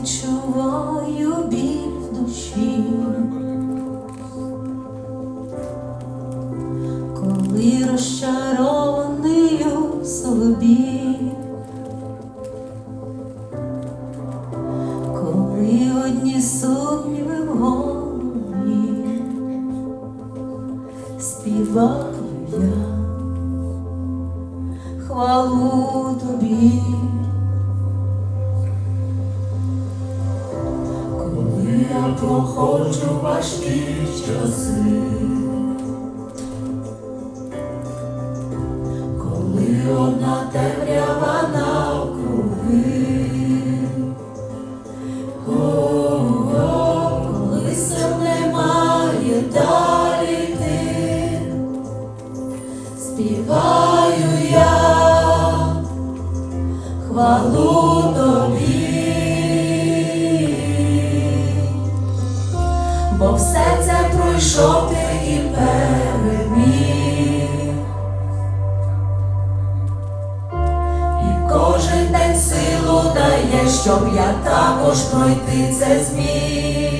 Відчуваю біль коли розчарований співаю я хвалу тобі. Коли я проходжу важкі часи, співаю я хвалу тобі. бо все це пройшов ти і переміг. І кожен день силу дає, щоб я також пройти це зміг.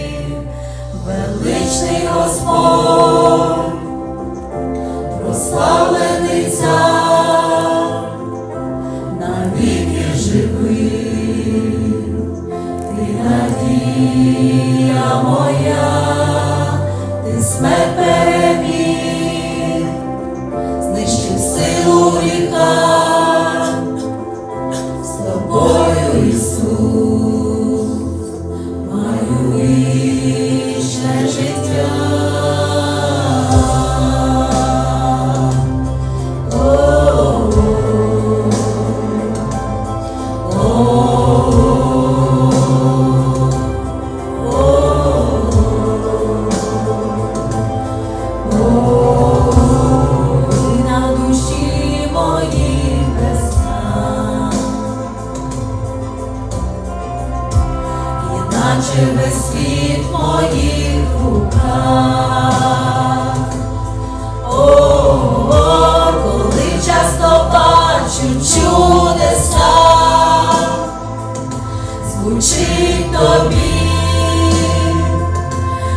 Величний Господь, живий ти надія моя, ти смерть іначе весь світ моїх руках. О, о, коли часто бачу чудеса, звучить тобі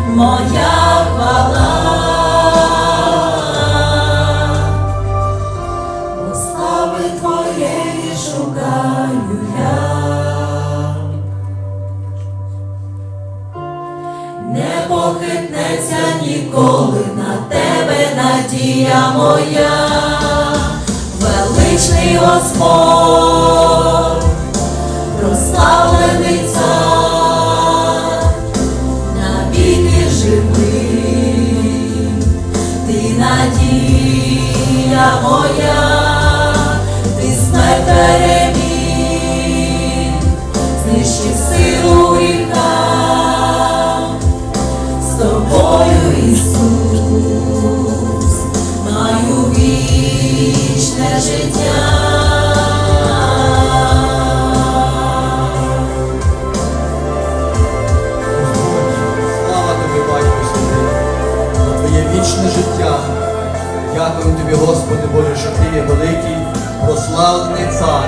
моя хвала. Бо слави твоєї шукаю я, ніколи на тебе надія моя, величний Господь. вічне життя. Дякую тобі, Господи Боже, що ти є великий, прославлений цар.